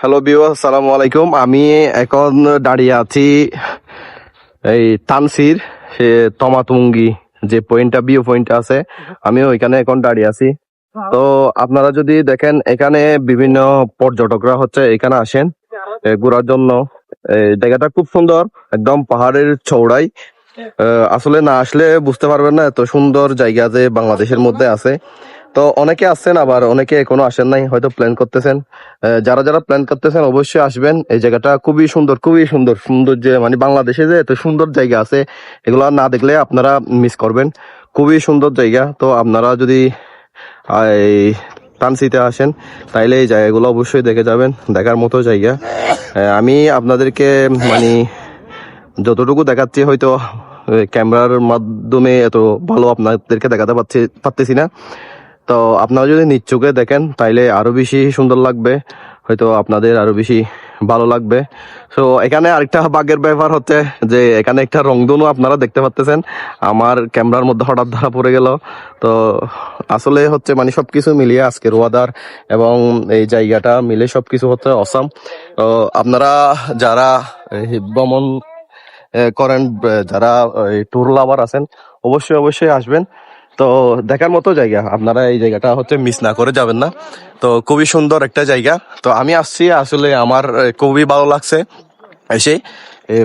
Hello bio আসসালামু আলাইকুম আমি এখন দাঁড়িয়ে আছি এই তানসির সে তমাতুঙ্গি যে পয়েন্টটা বিও পয়েন্টটা আছে আমি ওইখানে এখন দাঁড়িয়ে আছি। তো আপনারা যদি দেখেন এখানে বিভিন্ন পর্যটকরা হচ্ছে এখানে আসেন ঘোরার জন্য। এই জায়গাটা খুব সুন্দর একদম পাহাড়ের চৌড়াই আহ, আসলে না আসলে বুঝতে পারবেন না এত সুন্দর জায়গা যে বাংলাদেশের মধ্যে আছে। তো অনেকে আসছেন আবার অনেকে এখনও আসেন নাই, হয়তো প্ল্যান করতেছেন। যারা যারা প্ল্যান করতেছেন, অবশ্যই আসবেন। এই জায়গাটা খুবই সুন্দর খুবই সুন্দর। সুন্দর যে মানে বাংলাদেশে যে এত সুন্দর জায়গা আছে, এগুলো না দেখলে আপনারা মিস করবেন। খুবই সুন্দর জায়গা। তো আপনারা যদি তানসিতে আসেন, তাইলে এই জায়গাগুলো অবশ্যই দেখে যাবেন। দেখার মতো জায়গা। আমি আপনাদেরকে মানে যতটুকু দেখাচ্ছি, হয়তো ক্যামেরার মাধ্যমে এত ভালো আপনাদেরকে দেখাতে পারছি পারতেছি না। তো আপনারা যদি চোখে দেখেন, তাইলে আরও বেশি সুন্দর লাগবে। হয়তো আপনাদের আরও বেশি ভালো লাগবে। তো এখানে আরেকটা বাঘের ব্যাপার হচ্ছে যে, এখানে একটা রংধনু আপনারা দেখতে পাচ্তেছেন আমার ক্যামেরার মধ্যে হঠাৎ ধরা পড়ে গেল। তো, আসলে হচ্ছে মানে সবকিছু মিলিয়ে আজকের ওয়াদার এবং এই জায়গাটা মিলে সবকিছু হচ্ছে অসাম তো, আপনারা যারা ভ্রমণ করেন যারা ট্যুর লাভার আছেন, অবশ্যই অবশ্যই আসবেন। তো দেখার মতো জায়গা, আপনারা এই জায়গাটা হচ্ছে মিস না করে যাবেন না। তো খুবই সুন্দর একটা জায়গা। তো আমি আসছি, আসলে আমার খুবই ভালো লাগছে এসে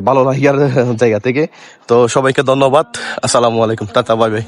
ভালো লাগিয়ার জায়গা থেকে। তো সবাইকে ধন্যবাদ। আসসালামু আলাইকুম। Tata, bye bye.